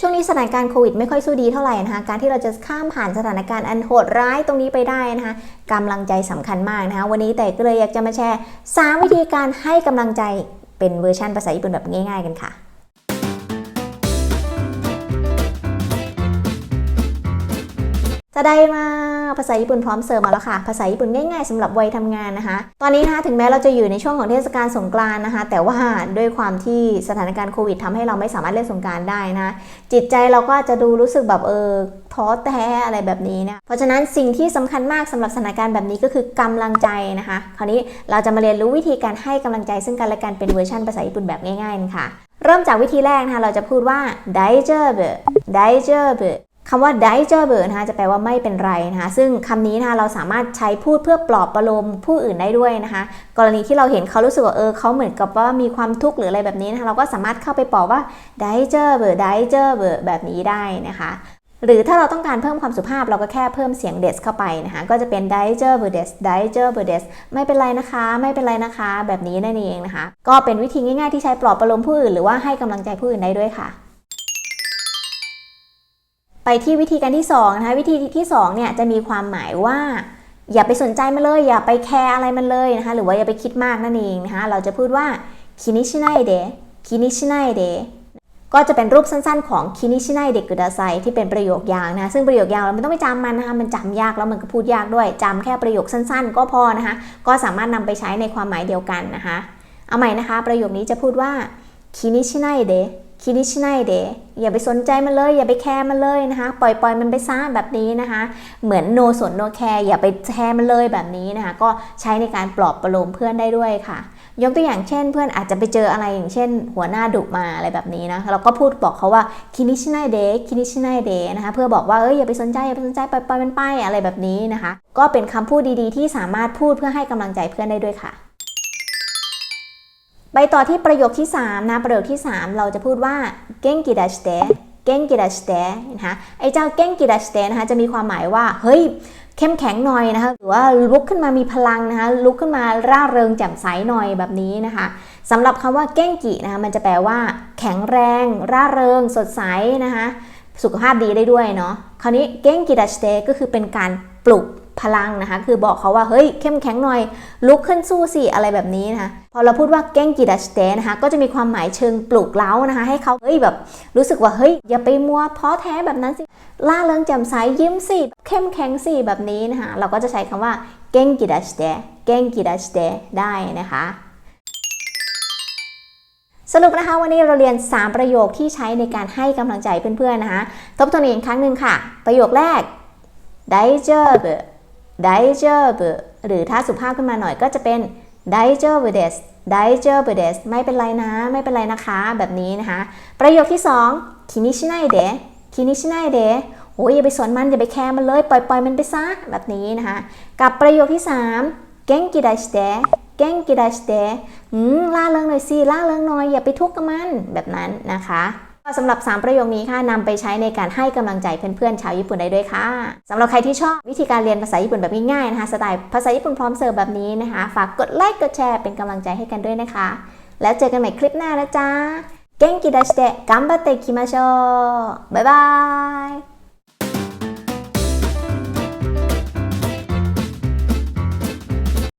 ช่วงนี้สถานการณ์โควิดไม่ค่อยสู้ดีเท่าไหร่นะคะการที่เราจะข้ามผ่านสถานการณ์อันโหดร้ายตรงนี้ไปได้นะคะกำลังใจสำคัญมากนะคะวันนี้แต่ก็เลยอยากจะมาแชร์ 3 วิธีการให้กำลังใจเป็นเวอร์ชันภาษาญี่ปุ่นแบบง่าย ๆ กันค่ะ จะได้มาภาษาญี่ปุ่นพร้อมเสิร์ฟมาแล้วค่ะ ภาษาญี่ปุ่นง่ายๆสำหรับวัยทำงานนะคะ ตอนนี้นะคะถึงแม้เราจะอยู่ในช่วงของเทศกาลสงกรานต์นะคะ แต่ว่าด้วยความที่สถานการณ์โควิดทำให้เราไม่สามารถเล่นสงกรานต์ได้นะ จิตใจเราก็าจจะดูรู้สึกแบบเออท้อแท้อะไรแบบนี้เนะเพราะฉะนั้นสิ่งที่สำคัญมากสำหรับสถานการณ์แบบนี้ก็คือกำลังใจนะคะ คราวนี้เราจะมาเรียนรู้วิธีการให้กำลังใจซึ่งกันและกันเป็นเวอร์ชันภาษาญี่ปุ่นแบบง่ายๆนะคะเริ่มจากวิธีแรกนะคะเราจะพูดว่าไดเจอร์เบไดเจอร์เบ คำว่าไดเจอร์เบนะคะจะแปลว่าไม่เป็นไรนะคะซึ่งคำนี้นะคะเราสามารถใช้พูดเพื่อปลอบประโลมผู้อื่นได้ด้วยนะคะ กรณีที่เราเห็นเขารู้สึกว่าเออเขาเหมือนกับว่ามีความทุกข์หรืออะไรแบบนี้นะคะเราก็สามารถเข้าไปปลอบว่าไดเจอร์เบไดเจอร์แบบนี้ได้นะคะหรือถ้าเราต้องการเพิ่มความสุภาพเราก็แค่เพิ่มเสียงเดสเข้าไปนะคะก็จะเป็น d i g e r b u d e s d i g e r b u d e s ไม่เป็นไรนะคะ ไม่เป็นไรนะคะ แบบนี้นั่นเองนะคะ ก็เป็นวิธีง่ายๆที่ใช้ปลอบประโลมผู้อื่นหรือว่าให้กำลังใจผู้อื่นได้ด้วยค่ะ ไปที่วิธีการที่2นะคะวิธีที่2เนี่ยจะมีความหมายว่า อย่าไปสนใจมันเลย อย่าไปแคร์อะไรมันเลยนะคะหรือว่าอย่าไปคิดมากนั่นเองนะคะเราจะพูดว่าคินิชิไนเดคินิชิไนเดก็จะเป็นรูปสั้นๆของคินิชิไนเด็กกุดาไซที่เป็นประโยคยาวนะ ซึ่งประโยคยาวเราไม่ต้องไปจำมันนะคะมันจำยากแล้วมันก็พูดยากด้วยจำแค่ประโยคสั้นๆ ก็พอนะคะ ก็สามารถนำไปใช้ในความหมายเดียวกันนะคะ เอาใหม่นะคะ ประโยคนี้จะพูดว่าคินิชิไนเด คินิชไนเดอย่าไปสนใจมันเลย อย่าไปแคร์มันเลยนะคะ ปล่อยปล่อยมันไปซะแบบนี้นะคะ เหมือนโนสนโนแคร์อย่าไปแคร์มันเลยแบบนี้นะคะ ก็ใช้ในการปลอบประโลมเพื่อนได้ด้วยค่ะ ยกตัวอย่างเช่น เพื่อนอาจจะไปเจออะไรอย่างเช่น หัวหน้าดุมาอะไรแบบนี้นะเราก็พูดบอกเขาว่าคินิชไนเดคินิชไนเดนะคะเพื่อบอกว่าเอ้ยอย่าไปสนใจอย่าไปสนใจปล่อยปล่อยมันไปอะไรแบบนี้นะคะ ก็เป็นคำพูดดีๆ ที่สามารถพูดเพื่อให้กำลังใจเพื่อนได้ด้วยค่ะ ไปต่อที่ประโยคที่ 3 นะ ประโยคที่ 3 เราจะพูดว่าเก้งกิดาชเตเก้งกิดาชเตนะคะไอ้เจ้าเก้งกิดาชเตนะคะจะมีความหมายว่า เฮ้ยเข้มแข็งหน่อยนะคะหรือว่าลุกขึ้นมามีพลังนะคะลุกขึ้นมาร่าเริงแจ่มใสหน่อยแบบนี้นะคะสำหรับคำว่าเก้งกินะคะมันจะแปลว่า แข็งแรง ร่าเริง สดใสนะคะสุขภาพดีได้ด้วยเนาะคราวนี้เก้งกิดาชเตก็คือเป็นการปลุก พลังนะคะ คือบอกเขาว่าเฮ้ยเข้มแข็งหน่อย ลุกขึ้นสู้สิอะไรแบบนี้นะคะ พอเราพูดว่าเก้งกิดัสเตนะคะ ก็จะมีความหมายเชิงปลุกเล้านะคะ ให้เขาเฮ้ยแบบรู้สึกว่าเฮ้ยอย่าไปมัวท้อแท้แบบนั้นสิ ล่าเริงแจ่มใสยิ้มสิเข้มแข็งสิแบบนี้นะคะ เราก็จะใช้คำว่าเก้งกิดัสเตเก้งกิดัสเตได้นะคะสรุปนะคะวันนี้เราเรียน 3 ประโยคที่ใช้ในการให้กำลังใจเพื่อนๆนะคะ ทบทวนอีกครั้งหนึ่งค่ะ ประโยคแรก ไดเจอร์เบหรือถ้าสุภาพขึ้นมาหน่อยก็จะเป็นไดเจอร์เบเดสไดเจอร์เบเดสไม่เป็นไรนะ ไม่เป็นไรนะคะ แบบนี้นะคะ ประโยคที่2คินิชไนเดะคินิชไนเดะโอ้ยอย่าไปสนมันอย่าไปแคร์มันเลย ปล่อยปล่อยมันไปซะแบบนี้นะคะ กับประโยคที่3เก้งกีดัชเดะเก้งกีดัชเดะล่าเริงหน่อยสิล่าเริงหน่อยอย่าไปทุกข์กับมันแบบนั้นนะคะ สำหรับ 3 ประโยคนี้ค่ะนำไปใช้ในการให้กำลังใจเพื่อนๆชาวญี่ปุ่นได้ด้วยค่ะสำหรับใครที่ชอบวิธีการเรียนภาษาญี่ปุ่นแบบง่ายๆนะคะสไตล์ภาษาญี่ปุ่นพร้อมเสิร์ฟแบบนี้นะคะ ฝากกดไลค์กดแชร์เป็นกำลังใจให้กันด้วยนะคะ แล้วเจอกันใหม่คลิปหน้านะจ๊ะ元気出して頑張っていきましょうบ๊ายบาย